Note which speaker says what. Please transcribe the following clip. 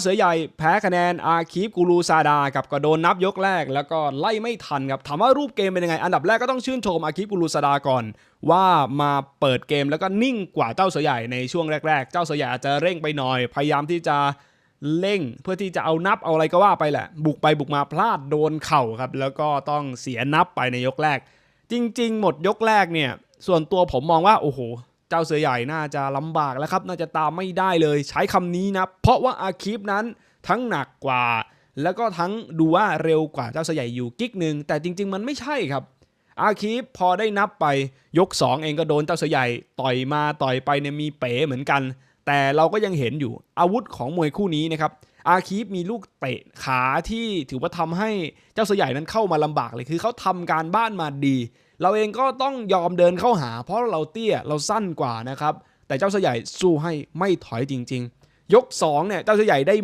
Speaker 1: เสือใหญ่แพ้คะแนนอาคีฟกูรูซาดากับก็โดนนับยกแรก แล้วก็ไล่ไม่ทันครับถามว่ารูปเกมเป็นยังไง อันดับแรกก็ต้องชื่นชมอาคีฟกูรูซาดาก่อน ว่ามาเปิดเกมแล้วก็นิ่งกว่าเจ้าเสือใหญ่ในช่วงแรก ๆ เจ้าเสือใหญ่อาจจะเร่งไปหน่อย พยายามที่จะเร่งเพื่อที่จะเอานับเอาอะไรก็ว่าไปแหละ บุกไปบุกมาพลาดโดนเข่าครับ แล้วก็ต้องเสียนับไปในยกแรก จริง ๆ หมดยกแรกเนี่ย ส่วนตัวผมมองว่าโอ้โห เจ้าเสือใหญ่น่าจะลำบากแล้วครับ น่าจะตามไม่ได้เลยใช้คำนี้นะ เพราะว่าอาคีฟนั้นทั้งหนักกว่า แล้วก็ทั้งดูว่าเร็วกว่าเจ้าเสือใหญ่อยู่กิ๊กหนึ่งแต่จริง ๆ มันไม่ใช่ครับ อาคีฟพอได้นับไปยก 2 เองก็โดนเจ้าเสือใหญ่ต่อยมาต่อยไปเนี่ยมีเป๋เหมือนกัน แต่เราก็ยังเห็นอยู่อาวุธของมวยคู่นี้นะครับ อาคีฟมีลูกเตะขาที่ถือว่าทำให้เจ้าเสือใหญ่นั้นเข้ามาลำบากเลยคือเขาทำการบ้านมาดี เราเองก็ต้องยอมเดินเข้าหา เพราะเราเตี้ยเราสั้นกว่านะครับ แต่เจ้าเสือใหญ่สู้ให้ไม่ถอยจริง ๆ ยก2เนี่ยเจ้าเสือใหญ่ได้